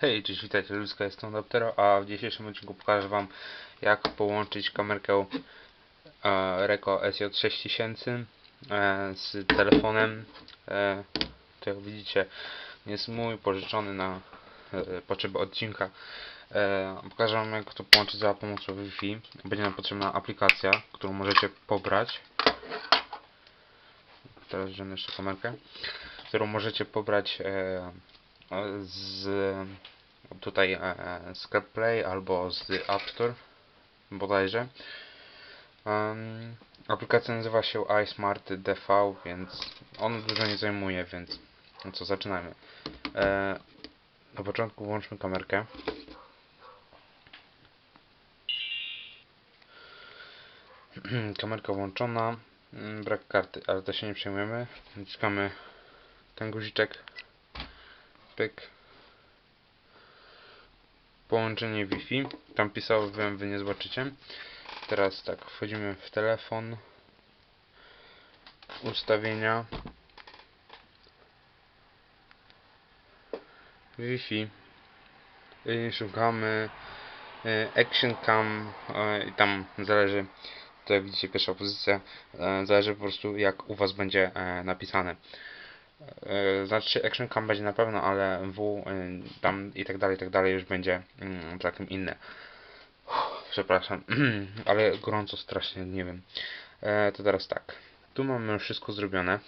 Hej, cześć, witajcie, Ludzka, jestem Doptero, a w dzisiejszym odcinku pokażę Wam jak połączyć kamerkę e, Reco SJ6000 e, z telefonem. E, to jak widzicie jest mój, pożyczony na e, potrzeby odcinka. E, pokażę Wam jak to połączyć za pomocą Wi-Fi. Będzie nam potrzebna aplikacja, którą możecie pobrać. Teraz wziąłem jeszcze kamerkę, którą możecie pobrać e, z tutaj e, z CarPlay albo z App Store bodajże. Um, aplikacja nazywa się iSmart DV, więc on dużo nie zajmuje, więc no co, zaczynamy. E, na początku włączmy kamerkę. Kamerka włączona, Mm, brak karty, ale to się nie przejmujemy. Naciskamy ten guziczek, pyk, połączenie Wi-Fi. Tam pisało, wiem, wy nie zobaczycie. Teraz tak, wchodzimy w telefon, ustawienia, Wi-Fi. I szukamy. Y, Action Cam. Y, i tam zależy, tutaj widzicie pierwsza pozycja, y, zależy po prostu jak u Was będzie y, napisane. E, Znaczy Action Cam będzie na pewno, ale W y, tam i tak dalej, i tak dalej już będzie mm, całkiem inne. Przepraszam, ale gorąco strasznie, nie wiem. E, to teraz tak. Tu mamy już wszystko zrobione.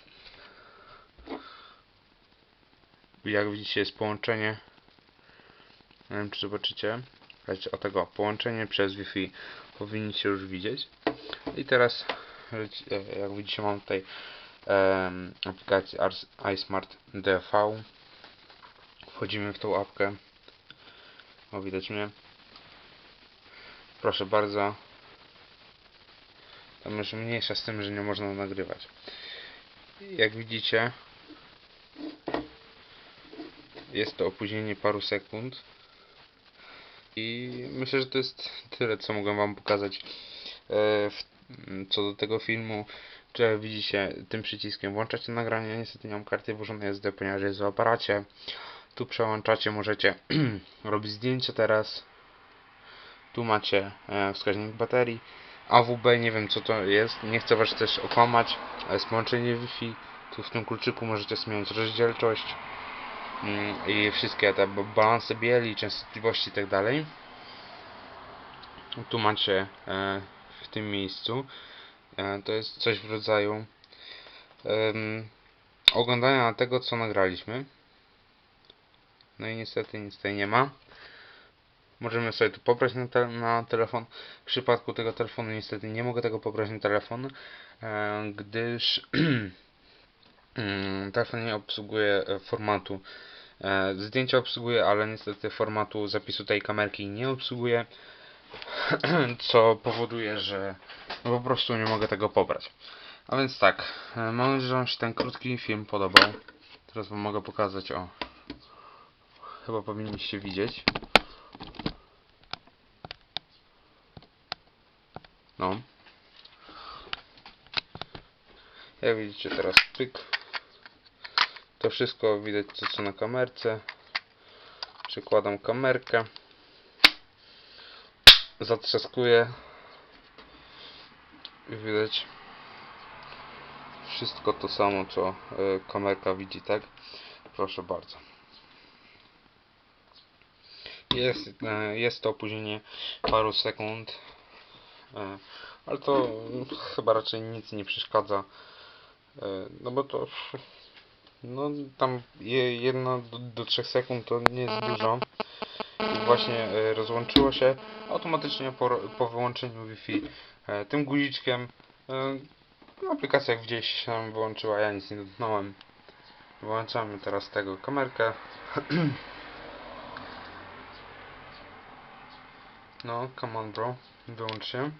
Jak widzicie jest połączenie. Nie wiem czy zobaczycie. Słuchajcie, o tego, połączenie przez Wi-Fi powinniście już widzieć. I teraz, e, jak widzicie mam tutaj Ars- iSmart DV. Wchodzimy w tą apkę. O, widać mnie. Proszę bardzo. Tam już mniejsza z tym, że nie można nagrywać. Jak widzicie, jest to opóźnienie paru sekund. I myślę, że to jest tyle, co mogłem Wam pokazać e, co do tego filmu. Czy widzicie, tym przyciskiem włączacie nagranie. Niestety nie mam karty włożonej SD, ponieważ jest w aparacie. Tu przełączacie, możecie robić zdjęcia teraz. Tu macie e, wskaźnik baterii. AWB, nie wiem co to jest, nie chcę Was też okłamać, jest połączenie Wi-Fi. Tu w tym kluczyku możecie zmieniać rozdzielczość mm, i wszystkie te ba- balanse bieli, częstotliwości i tak. Tu macie e, w tym miejscu to jest coś w rodzaju em, oglądania tego co nagraliśmy. No i niestety nic tutaj nie ma. Możemy sobie to pobrać na, te, na telefon. W przypadku tego telefonu niestety nie mogę tego pobrać na telefon, e, gdyż mm, telefon nie obsługuje e, formatu. E, zdjęcia obsługuje, ale niestety formatu zapisu tej kamerki nie obsługuje, co powoduje, że no po prostu nie mogę tego pobrać. A więc tak, e, mam nadzieję, że Wam się ten krótki film podobał. Teraz Wam mogę pokazać, o. Chyba powinniście widzieć. No. Jak widzicie teraz pyk. To wszystko widać co, co na kamerce. Przykładam kamerkę. Zatrzaskuję. I widać wszystko to samo co y, kamerka widzi, tak? Proszę bardzo. Jest, e, jest to opóźnienie paru sekund. E, ale to chyba raczej nic nie przeszkadza. E, No bo to no tam je- jedna do, do 3 sekund to nie jest dużo. I właśnie e, rozłączyło się automatycznie po, po wyłączeniu Wi-Fi e, tym guziczkiem. e, no, Aplikacja gdzieś się wyłączyła, ja nic nie dotknąłem. Wyłączamy teraz tego kamerkę. No, come on bro, wyłącz się.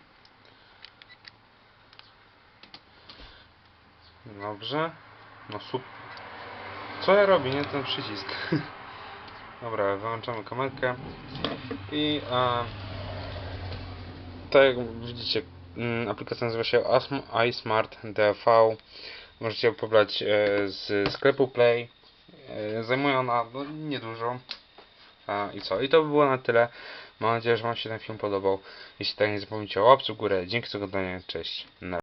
Dobrze. No super. Co ja robię, nie ten przycisk. Dobra, wyłączamy kamerkę. I tak jak widzicie, mm, aplikacja nazywa się iSmart DV. Możecie ją pobrać e, z sklepu Play. E, zajmuje ona no, niedużo. A i co? I to by było na tyle. Mam nadzieję, że Wam się ten film podobał. Jeśli tak, nie zapomnijcie o łapcu w górę. Dzięki za oglądanie. Cześć. Na